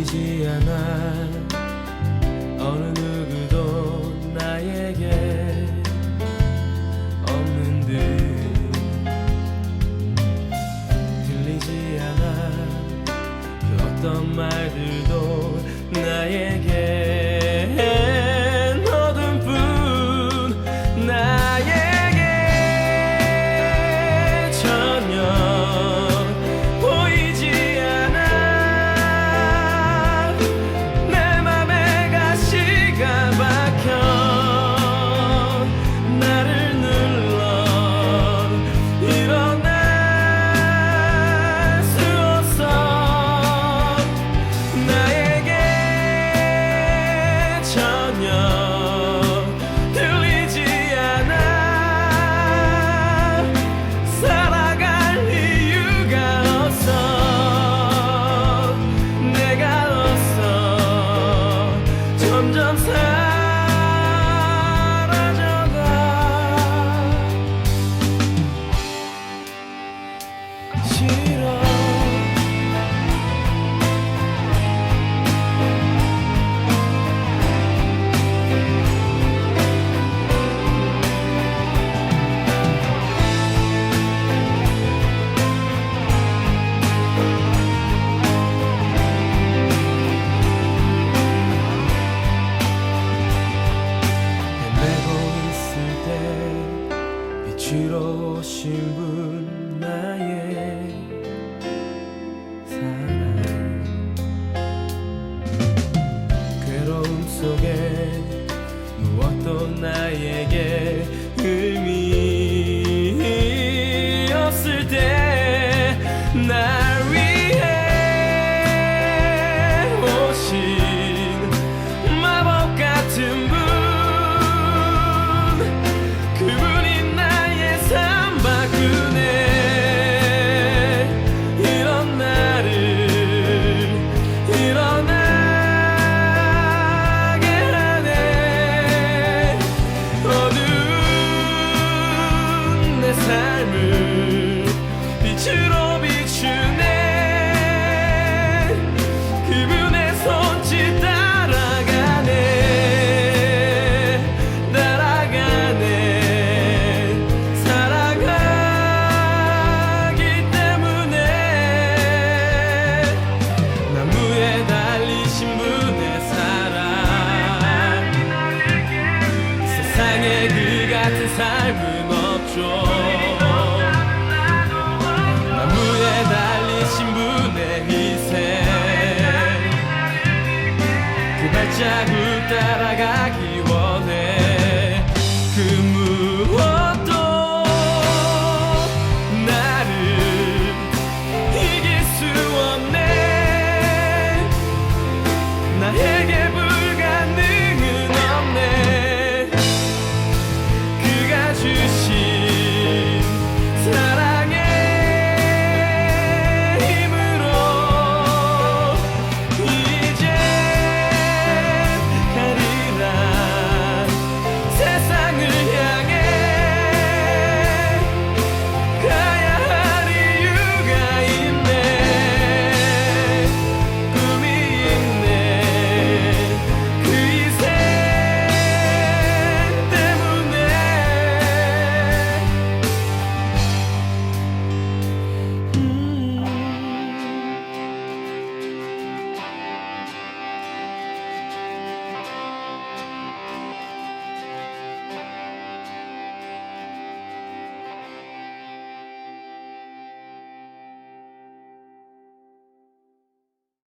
보이지 않아. 어느 누구도 나에게 없는 듯 들리지 않아. 그 어떤 말들도 나에게 오신 분 나의 사랑. 괴로움 속에 무엇도 나에게 의미 없을 때나 같은 삶은 없죠.